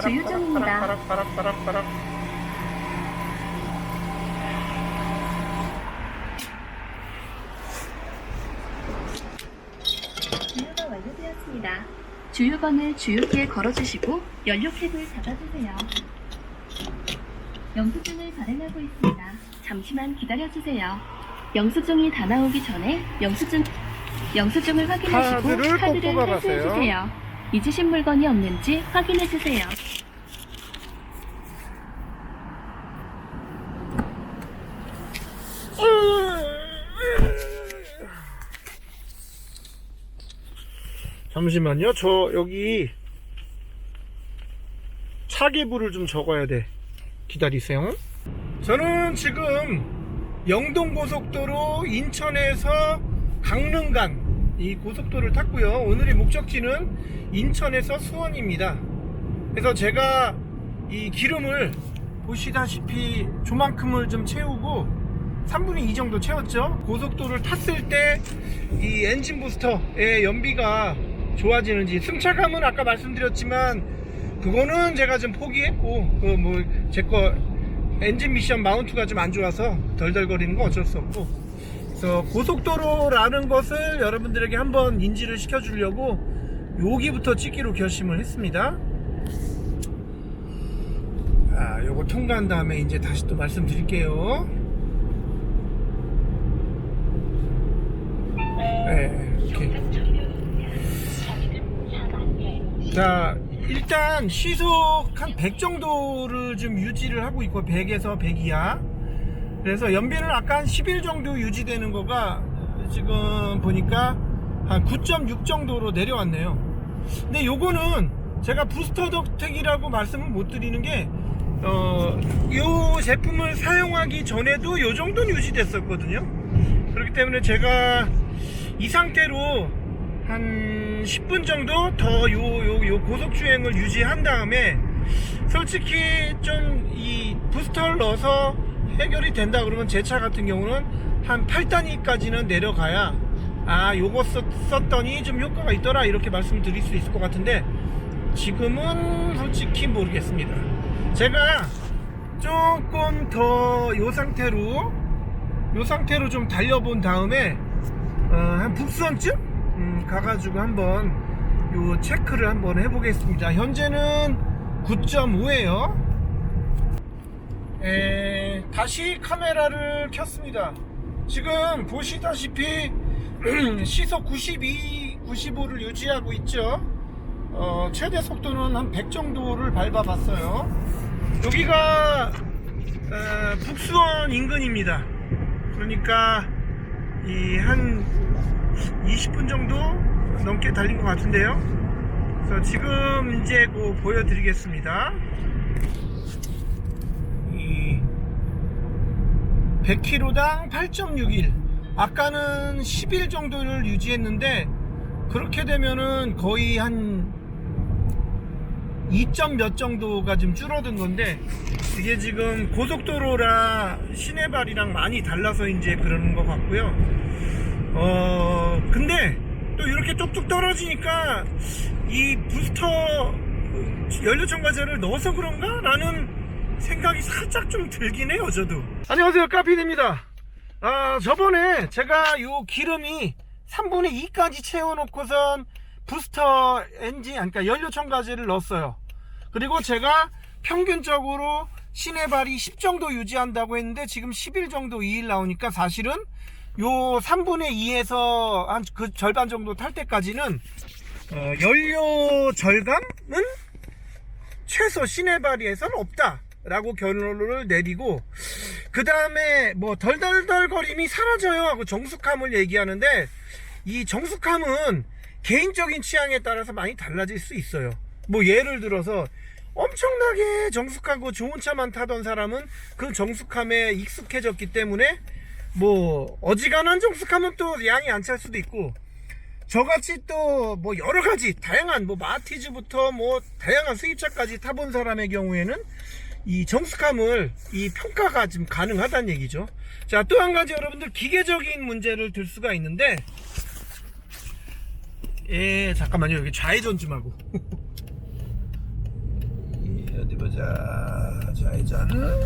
주유 중입니다. 빠락빠락빠락빠락. 주유가 완료되었습니다. 주유번을 주유기에 걸어주시고 연료캡을 닫아주세요. 영수증을 발행하고 있습니다. 잠시만 기다려주세요. 영수증이 다 나오기 전에 영수증 영수증을 확인하시고 카드를 꼭 카드를 뽑아가세요. 회수해주세요. 잊으신 물건이 없는지 확인해 주세요. 잠시만요. 저 여기 차계부를 좀 적어야 돼. 기다리세요. 저는 지금 영동고속도로 인천에서 강릉간 이 고속도로를 탔고요. 오늘의 목적지는 인천에서 수원입니다. 그래서 제가 이 기름을 보시다시피 조만큼을 좀 채우고 3분의 2 정도 채웠죠. 고속도로를 탔을 때 이 엔진 부스터의 연비가 좋아지는지 승차감은 아까 말씀드렸지만 그거는 제가 좀 포기했고 그 뭐제거 엔진 미션 마운트가 좀 안 좋아서 덜덜거리는 건 어쩔 수 없고 그래서 고속도로라는 것을 여러분들에게 한번 인지를 시켜주려고 여기부터 찍기로 결심을 했습니다. 자, 요거 통과한 다음에 이제 다시 또 말씀드릴게요. 네, 이렇게. 자, 일단 시속 한 100 정도를 좀 유지를 하고 있고 100에서 100 이하. 그래서 연비는 아까 한11 정도 유지되는 거가 지금 보니까 한 9.6 정도로 내려왔네요. 근데 요거는 제가 부스터 덕택이라고 말씀을 못 드리는 게, 어, 요 제품을 사용하기 전에도 요 정도는 유지됐었거든요. 그렇기 때문에 제가 이 상태로 한 10분 정도 더 요, 요, 요 고속주행을 유지한 다음에 솔직히 좀 이 부스터를 넣어서 해결이 된다 그러면 제 차 같은 경우는 한 8단위까지는 내려가야 아 요거 썼, 썼더니 좀 효과가 있더라 이렇게 말씀을 드릴 수 있을 것 같은데 지금은 솔직히 모르겠습니다 제가 조금 더 요 상태로 요 상태로 좀 달려본 다음에 어, 한 북선쯤 음, 가가지고 한번 요 체크를 한번 해보겠습니다. 현재는 9.5예요. 다시 카메라를 켰습니다. 지금 보시다시피 시속 92, 95를 유지하고 있죠. 어, 최대 속도는 한 100 정도를 밟아봤어요. 여기가 어, 북수원 인근입니다. 그러니까 이 한 20분 정도 넘게 달린 것 같은데요. 그래서 지금 이제 그 보여드리겠습니다. 이 100km당 8.61. 아까는 11 정도를 유지했는데 그렇게 되면은 거의 한 2점 몇 정도가 좀 줄어든 건데 이게 지금 고속도로라 시내발이랑 많이 달라서 이제 그러는 것 같고요. 어 근데 또 이렇게 쪽쪽 떨어지니까 이 부스터 연료 첨가제를 넣어서 그런가? 라는 생각이 살짝 좀 들긴 해요 저도. 안녕하세요 까피디입니다. 아 저번에 제가 요 기름이 3분의 2까지 채워놓고선 부스터 엔진 그러니까 연료 첨가제를 넣었어요. 그리고 제가 평균적으로 시내 발이 10 정도 유지한다고 했는데 지금 11 정도 2일 나오니까 사실은 요 3분의 2에서 한 그 절반 정도 탈 때까지는 어, 연료 절감은 최소 시내 발이에서는 없다 라고 결론을 내리고 그 다음에 뭐 덜덜덜거림이 사라져요 하고 정숙함을 얘기하는데 이 정숙함은 개인적인 취향에 따라서 많이 달라질 수 있어요. 뭐 예를 들어서 엄청나게 정숙하고 좋은 차만 타던 사람은 그 정숙함에 익숙해졌기 때문에 뭐 어지간한 정숙하면 또 양이 안 찰 수도 있고 저같이 또 뭐 여러 가지 다양한 뭐 마티즈부터 뭐 다양한 수입차까지 타본 사람의 경우에는 이 정숙함을 이 평가가 좀 가능하다는 얘기죠. 자, 또 한 가지 여러분들 기계적인 문제를 들 수가 있는데 예, 잠깐만요. 여기 좌회전 좀 하고. 어디 보자. 좌회전은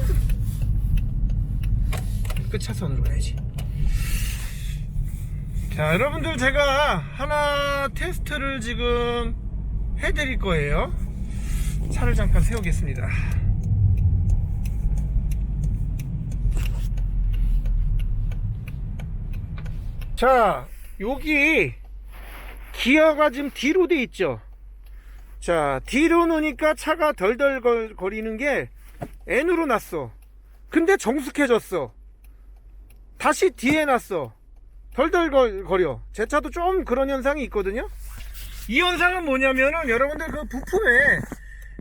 끝 차선으로 가야지. 자, 여러분들 제가 하나 테스트를 지금 해드릴 거예요. 차를 잠깐 세우겠습니다. 자, 여기 기어가 지금 뒤로 돼 있죠. 자, 뒤로 놓으니까 차가 덜덜 걸- 거리는 게 N으로 났어. 근데 정숙해졌어. 다시 뒤에 놨어. 덜덜 걸- 거려. 제 차도 좀 그런 현상이 있거든요. 이 현상은 뭐냐면은 여러분들 그 부품에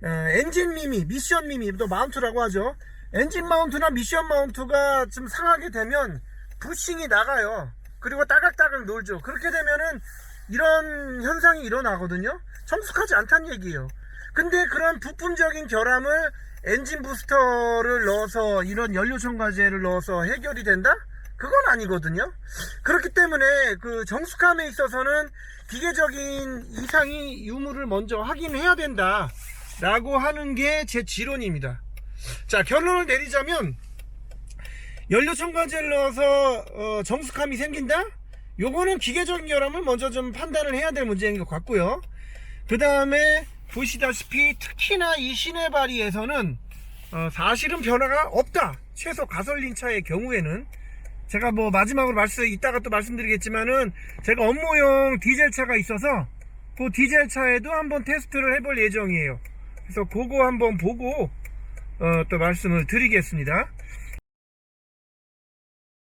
어, 엔진 미미, 미션 미미, 또 마운트라고 하죠. 엔진 마운트나 미션 마운트가 좀 상하게 되면 부싱이 나가요. 그리고 따각따각 놀죠. 그렇게 되면은 이런 현상이 일어나거든요. 성숙하지 않다는 얘기예요. 근데 그런 부품적인 결함을 엔진 부스터를 넣어서 이런 연료 첨가제를 넣어서 해결이 된다? 그건 아니거든요. 그렇기 때문에 그 정숙함에 있어서는 기계적인 이상이 유무를 먼저 확인해야 된다. 라고 하는 게 제 지론입니다. 자, 결론을 내리자면 연료 첨가제를 넣어서 어, 정숙함이 생긴다? 요거는 기계적인 결함을 먼저 좀 판단을 해야 될 문제인 것 같고요. 그 다음에 보시다시피 특히나 이 시내바리에서는 어, 사실은 변화가 없다. 최소 가솔린 차의 경우에는 제가 뭐 마지막으로 말씀 이따가 또 말씀드리겠지만은 제가 업무용 디젤 차가 있어서 그 디젤 차에도 한번 테스트를 해볼 예정이에요. 그래서 그거 한번 보고 어, 또 말씀을 드리겠습니다.